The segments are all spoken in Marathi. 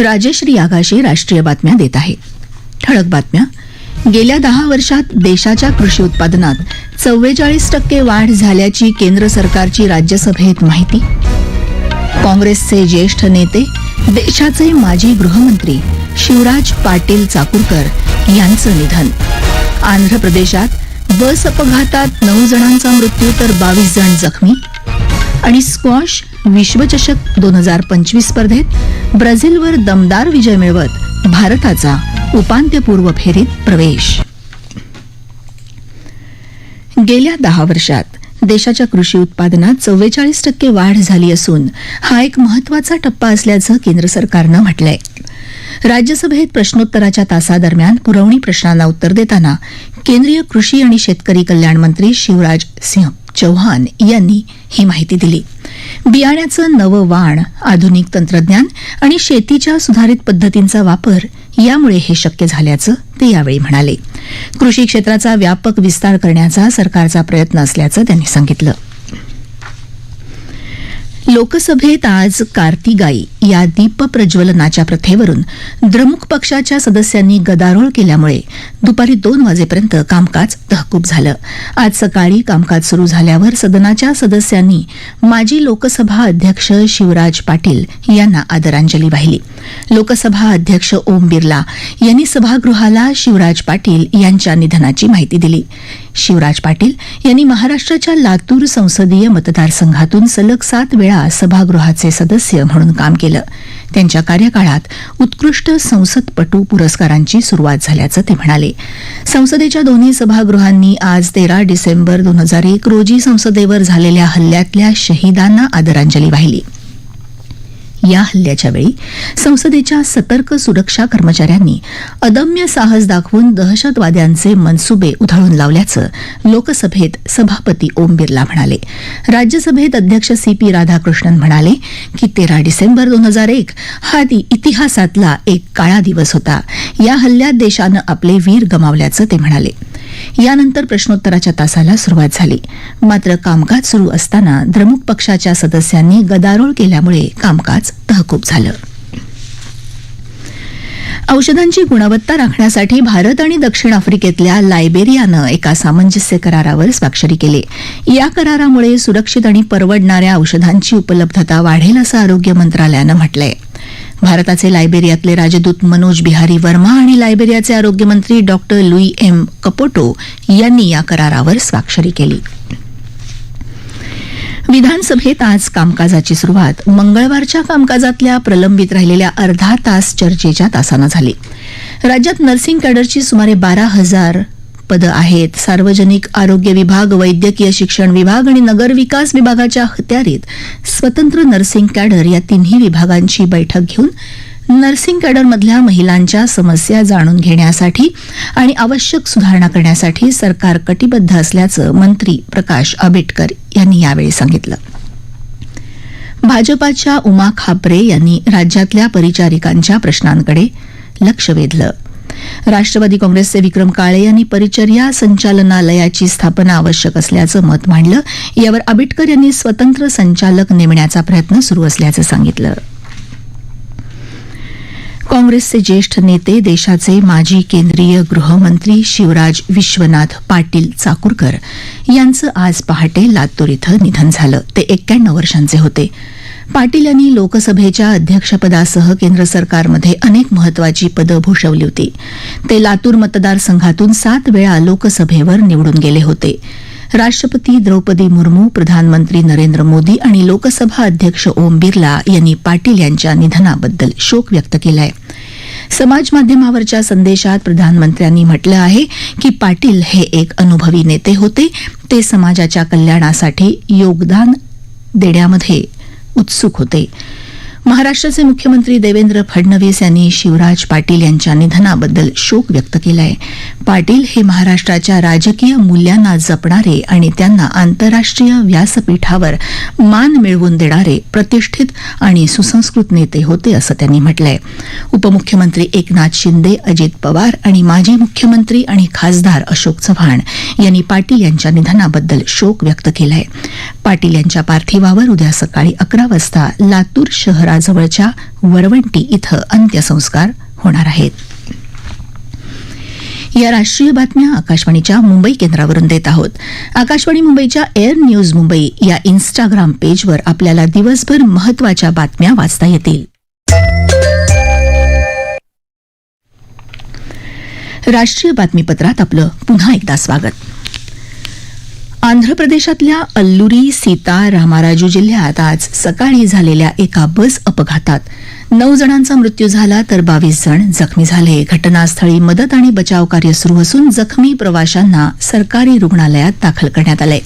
राजश्री आगाशे राष्ट्रीय बातम्या देत आहे. ठळक बातम्या. गेल्या दहा वर्षात देशाच्या कृषी उत्पादनात चव्वेचाळीस टक्के वाढ झाल्याची केंद्र सरकारची राज्यसभेत माहिती. काँग्रेसचे ज्येष्ठ नेते देशाचे माजी गृहमंत्री शिवराज पाटील चाकूरकर यांचं निधन. आंध्र प्रदेशात बस अपघातात नऊ जणांचा मृत्यू तर बावीस जण जखमी. आणि स्क्वॉश विश्वचषक दोन हजार पंचवीस स्पर्धेत ब्राझीलवर दमदार विजय मिळवत भारताचा उपांत्यपूर्व फेरीत प्रवेश. गेल्या दहा वर्षात देशाच्या कृषी उत्पादनात चव्वेचाळीस टक्के वाढ झाली असून हा एक महत्त्वाचा टप्पा असल्याचं केंद्र सरकारनं म्हटलंय. राज्यसभेत प्रश्नोत्तराच्या तासादरम्यान पुरवणी प्रश्नांना उत्तर देताना केंद्रीय कृषी आणि शेतकरी कल्याण मंत्री शिवराज सिंह चौहान यांनी ही माहिती दिली. बियाण्याचं नवं वाण आधुनिक तंत्रज्ञान आणि शेतीच्या सुधारित पद्धतींचा वापर यामुळे हे शक्य झाल्याचं ते यावेळी म्हणाले. कृषी क्षेत्राचा व्यापक विस्तार करण्याचा सरकारचा प्रयत्न असल्याचं त्यांनी सांगितलं. लोकसभेत आज कार्तिगाई या दीप प्रज्वलनाच्या प्रथेवरून द्रमुक पक्षाच्या सदस्यांनी गदारोळ केल्यामुळे दुपारी दोन वाजेपर्यंत कामकाज तहकूब झालं. आज सकाळी कामकाज सुरू झाल्यावर सदनाच्या सदस्यांनी माजी लोकसभा अध्यक्ष शिवराज पाटील यांना आदरांजली वाहिली. लोकसभा अध्यक्ष ओम बिर्ला यांनी सभागृहाला शिवराज पाटील यांच्या निधनाची माहिती दिली. शिवराज पाटील यांनी महाराष्ट्राच्या लातूर संसदीय मतदारसंघातून सलग सात वेळा सभागृहाचे सदस्य म्हणून काम केलं. त्यांच्या कार्यकाळात उत्कृष्ट संसदपटू पुरस्कारांची सुरुवात झाल्याचं ते म्हणाले. संसदेच्या दोन्ही सभागृहांनी आज तेरा डिसेंबर दोन हजार एक रोजी संसदेवर झालेल्या हल्ल्यातल्या शहीदांना आदरांजली वाहिली. या हल्ल्याच्या वेळी संसदेच्या सतर्क सुरक्षा कर्मचाऱ्यांनी अदम्य साहस दाखवून दहशतवाद्यांचे मनसुबे उधळून लावल्याचं लोकसभेत सभापती ओम बिर्ला म्हणाले. राज्यसभेत अध्यक्ष सी पी राधाकृष्णन म्हणाले की तेरा डिसेंबर दोन हजार एक हा ती इतिहासातला एक काळा दिवस होता. या हल्ल्यात देशानं आपले वीर गमावल्याचं ते म्हणाले. यानंतर प्रश्नोत्तराच्या तासाला सुरुवात झाली. मात्र कामकाज सुरू असताना द्रमुक पक्षाच्या सदस्यांनी गदारोळ केल्यामुळे कामकाज तहकूब झालं. औषधांची गुणवत्ता राखण्यासाठी भारत आणि दक्षिण आफ्रिकेतल्या लायबेरियानं एका सामंजस्य करारावर स्वाक्षरी केली. या करारामुळे सुरक्षित आणि परवडणाऱ्या औषधांची उपलब्धता वाढेल असं आरोग्य मंत्रालयानं म्हटलंय. भारताचे लायबेरियातले राजदूत मनोज बिहारी वर्मा आणि लायबेरियाचे आरोग्यमंत्री डॉक्टर लुई एम कपोटो यांनी या करारावर स्वाक्षरी केली. विधानसभेत आज कामकाजाची सुरुवात. मंगळवारच्या कामकाजातल्या प्रलंबित राहिलेल्या अर्धा तास चर्चेच्या तासानं झाली. राज्यात नर्सिंग कॅडरची सुमारे बारा हजार पदं आहेत. सार्वजनिक आरोग्य विभाग वैद्यकीय शिक्षण विभाग आणि नगर विकास विभागाच्या अखत्यारीत स्वतंत्र नर्सिंग कॅडर या तिन्ही विभागांची बैठक घेऊन नर्सिंग कॅडरमधल्या महिलांच्या समस्या जाणून घेण्यासाठी आणि आवश्यक सुधारणा करण्यासाठी सरकार कटिबद्ध असल्याचं मंत्री प्रकाश आंबेडकर यांनी यावेळी सांगितलं. भाजपाच्या उमा खापरे यांनी राज्यातल्या परिचारिकांच्या प्रश्नांकडे लक्ष वेधलं. राष्ट्रवादी काँग्रेसचे विक्रम काळे यांनी परिचर्या संचालनालयाची स्थापना आवश्यक असल्याचं मत मांडलं. यावर आबिटकर यांनी स्वतंत्र संचालक नेमण्याचा प्रयत्न सुरू असल्याचं सांगितलं. काँग्रेसचे ज्येष्ठ नेते देशाचे माजी केंद्रीय गृहमंत्री शिवराज विश्वनाथ पाटील चाकूरकर यांचं आज पहाटे लातूर इथं निधन झालं. ते एक्क्याण्णव वर्षांचे होते. पाटील यांनी लोकसभेच्या अध्यक्षपदासह केंद्र सरकारमध्ये अनेक महत्वाची पदं भूषवली होती. ते लातूर मतदारसंघातून सात वेळा लोकसभेवर निवडून गेले होते. राष्ट्रपती द्रौपदी मुर्मू प्रधानमंत्री नरेंद्र मोदी आणि लोकसभा अध्यक्ष ओम बिर्ला यांनी पाटील यांच्या निधनाबद्दल शोक व्यक्त केला आहे समाज माध्यमावरच्या संदेशात प्रधानमंत्र्यांनी म्हटलं आहे की पाटील हे एक अनुभवी नेते होते. ते समाजाच्या कल्याणासाठी योगदान देण्यामध्ये उत्सुक होते. महाराष्ट्राचे मुख्यमंत्री देवेंद्र फडणवीस यांनी शिवराज पाटील यांच्या निधनाबद्दल शोक व्यक्त केलाय. पाटील हे महाराष्ट्राच्या राजकीय मूल्यांना जपणारे आणि त्यांना आंतरराष्ट्रीय व्यासपीठावर मान मिळवून देणारे प्रतिष्ठित आणि सुसंस्कृत नेते होते असं त्यांनी म्हटलंय. उपमुख्यमंत्री एकनाथ शिंदे अजित पवार आणि माजी मुख्यमंत्री आणि खासदार अशोक चव्हाण यांनी पाटील यांच्या निधनाबद्दल शोक व्यक्त केलाय. पाटील यांच्या पार्थिवावर उद्या सकाळी अकरा वाजता लातूर शहर शहराजवळच्या वरवंटी इथं अंत्यसंस्कार होणार आहेत. या राष्ट्रीय बातम्या आकाशवाणीच्या मुंबई केंद्रावरून देत आहोत. आकाशवाणी मुंबईच्या एअर न्यूज मुंबई या इन्स्टाग्राम पेजवर आपल्याला दिवसभर महत्त्वाच्या बातम्या वाचता येतील. राष्ट्रीय बातमीपत्रात आपलं पुन्हा एकदा स्वागत. आंध्र प्रदेशातल्या अल्लुरी सीता रामाराजू जिल्ह्यात आज सकाळी झालेल्या एका बस अपघातात नऊ जणांचा मृत्यू झाला तर बावीस जण जखमी झाले. घटनास्थळी मदत आणि बचाव कार्य सुरू असून जखमी प्रवाशांना सरकारी रुग्णालयात दाखल करण्यात आलंय.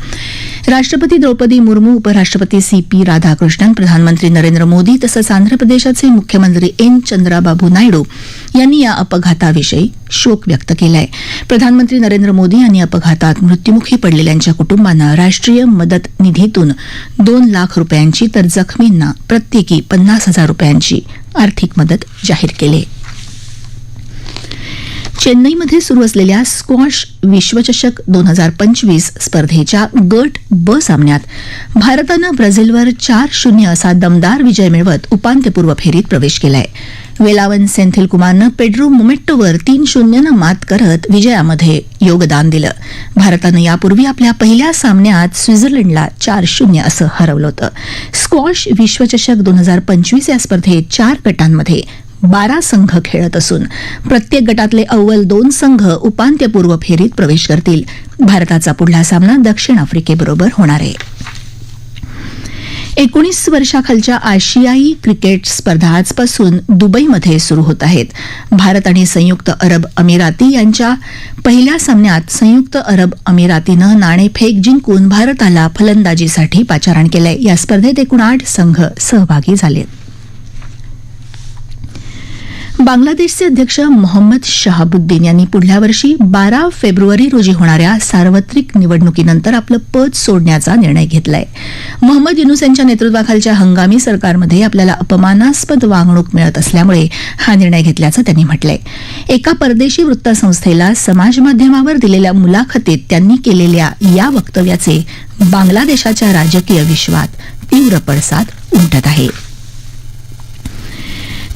राष्ट्रपती द्रौपदी मुर्मू उपराष्ट्रपती सी पी राधाकृष्णन प्रधानमंत्री नरेंद्र मोदी तसंच आंध्र प्रदेशाचे मुख्यमंत्री एन चंद्राबाबू नायडू यांनी या अपघाताविषयी शोक व्यक्त केलाय प्रधानमंत्री नरेंद्र मोदी यांनी अपघातात मृत्युमुखी पडलेल्यांच्या कुटुंबांना राष्ट्रीय मदत निधीतून दोन लाख रुपयांची तर जखमींना प्रत्येकी पन्नास हजार रुपयांची आर्थिक मदत जाहीर केली आहे. चेन्नईमध्ये सुरू असलेल्या स्क्वॉश विश्वचषक दोन हजार पंचवीस स्पर्धेच्या गट ब सामन्यात भारतानं ब्राझीलवर चार शून्य असा दमदार विजय मिळवत उपांत्यपूर्व फेरीत प्रवेश केलाय. वेलावन सेंथिल कुमारनं पेड्रो मोमेट्टोवर तीन शून्यनं मात करत विजयामध्ये योगदान दिलं. भारतानं यापूर्वी आपल्या पहिल्या सामन्यात स्वित्झर्लंडला चार शून्य असं हरवलं होतं. स्क्वॉश विश्वचषक दोन हजार पंचवीस या स्पर्धेत चार गटांमध्ये बारा संघ खेळत असून प्रत्येक गटातले अव्वल दोन संघ उपांत्यपूर्व फेरीत प्रवेश करतील. भारताचा पुढला सामना दक्षिण आफ्रिकेबरोबर होणार आहे. एकोणीस वर्षाखालच्या आशियाई क्रिकेट स्पर्धा आजपासून दुबईमध्ये सुरू होत आहेत. भारत आणि संयुक्त अरब अमिराती यांच्या पहिल्या सामन्यात संयुक्त अरब अमिरातीनं नाणेफेक जिंकून भारताला फलंदाजीसाठी पाचारण केलंय. या स्पर्धेत एकूण आठ संघ सहभागी झालेत. बांगलादेशचे अध्यक्ष मोहम्मद शहाबुद्दीन यांनी पुढल्या वर्षी बारा फेब्रुवारी रोजी होणाऱ्या सार्वत्रिक निवडणुकीनंतर आपलं पद सोडण्याचा निर्णय घेतलाय. मोहम्मद युनुस यांच्या नेतृत्वाखालच्या हंगामी सरकारमध्ये आपल्याला अपमानास्पद वागणूक मिळत असल्यामुळे हा निर्णय घेतल्याचं त्यांनी म्हटलंय. एका परदेशी वृत्तसंस्थेला समाजमाध्यमावर दिलेल्या मुलाखतीत त्यांनी केलेल्या या वक्तव्याचे बांगलादेशाच्या राजकीय विश्वात तीव्र पडसाद उमटत आहे.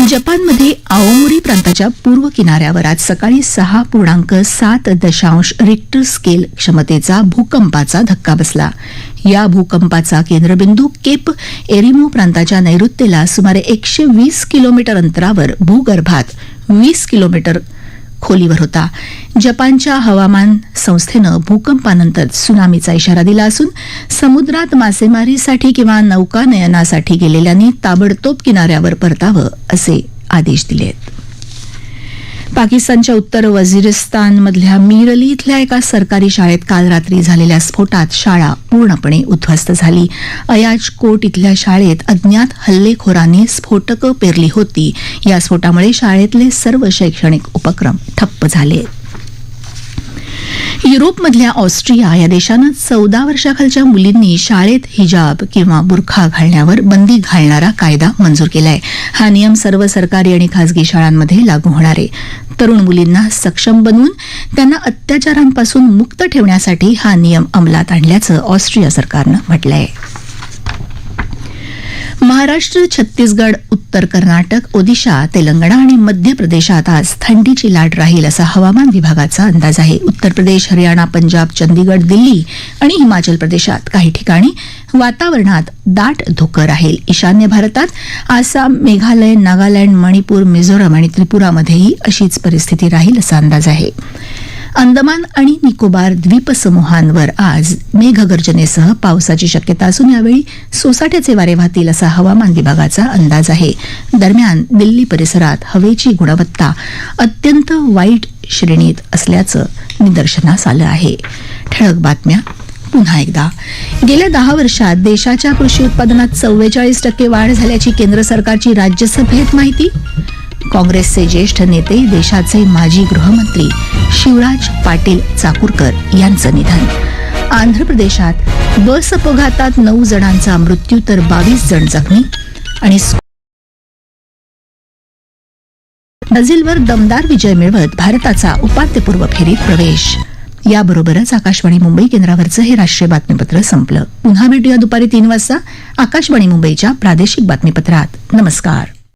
जपानमध्ये आओमोरी प्रांताच्या पूर्व किनाऱ्यावर आज सकाळी सहा पूर्णांक सात दशांश रिक्टर स्केल क्षमतेचा भूकंपाचा धक्का बसला. या भूकंपाचा केंद्रबिंदू केप एरिमो प्रांताच्या नैऋत्येला सुमारे एकशे वीस किलोमीटर अंतरावर भूगर्भात वीस किलोमीटर खोलीवर होता. जपानच्या हवामान संस्थेनं भूकंपानंतर सुनामीचा इशारा दिला असून समुद्रात मासेमारीसाठी किंवा नौकानयनासाठी गेलेल्यांनी ताबडतोब किनाऱ्यावर परतावं असे आदेश दिले आहेत पाकिस्तानच्या उत्तर वझिरिस्तानमधल्या मीरली इथल्या एका सरकारी शाळेत काल रात्री झालेल्या स्फोटात शाळा पूर्णपणे उद्ध्वस्त झाली. अयाज कोट इथल्या शाळेत अज्ञात हल्लेखोरांनी स्फोटकं पेरली होती. या स्फोटामुळे शाळेतले सर्व शैक्षणिक उपक्रम ठप्प झाले. युरोपमधल्या ऑस्ट्रिया या देशानं चौदा वर्षाखालच्या मुलींनी शाळेत हिजाब किंवा बुरखा घालण्यावर बंदी घालणारा कायदा मंजूर केलाय. हा नियम सर्व सरकारी आणि खासगी शाळांमध्ये लागू होणार आहे. तरुण मुलींना सक्षम बनवून त्यांना अत्याचारांपासून मुक्त ठेवण्यासाठी हा नियम अंमलात आणल्याचं ऑस्ट्रिया सरकारनं म्हटलं आहे महाराष्ट्र छत्तीसगड उत्तर कर्नाटक ओदिशा तेलंगणा आणि मध्य प्रदेशात आज थंडीची लाट राहील असा हवामान विभागाचा अंदाज आहे. उत्तर प्रदेश हरियाणा पंजाब चंदीगड दिल्ली आणि हिमाचल प्रदेशात काही ठिकाणी वातावरणात दाट धुकं राहील. ईशान्य भारतात आसाम मेघालय नागालँड मणिपूर मिझोरम आणि त्रिपुरामध्येही अशीच परिस्थिती राहील असा अंदाज आहे. अंदमान आणि निकोबार द्वीपसमूहांवर आज मेघगर्जनेसह पावसाची शक्यता असून यावेळी सोसाट्याचे वारे वाहतील असा हवामान विभागाचा अंदाज आहे. दरम्यान दिल्ली परिसरात हवेची गुणवत्ता अत्यंत वाईट श्रेणीत असल्याचं निदर्शनास आलं आहे. ठळक बातम्या पुन्हा एकदा. गेल्या दहा वर्षात देशाच्या कृषी उत्पादनात चव्वेचाळीस टक्के वाढ झाल्याची केंद्र सरकारची राज्यसभेत माहिती? काँग्रेसचे ज्येष्ठ नेते देशाचे माजी गृहमंत्री शिवराज पाटील चाकूरकर यांचं निधन. आंध्र प्रदेशात बस अपघातात नऊ जणांचा मृत्यू तर बावीस जण जखमी आणि ब्राझीलवर दमदार विजय मिळवत भारताचा उपांत्यपूर्व फेरीत प्रवेश. याबरोबरच आकाशवाणी मुंबई केंद्रावरचं हे राष्ट्रीय बातमीपत्र संपलं. पुन्हा भेटूया दुपारी तीन वाजता आकाशवाणी मुंबईच्या प्रादेशिक बातमीपत्रात. नमस्कार.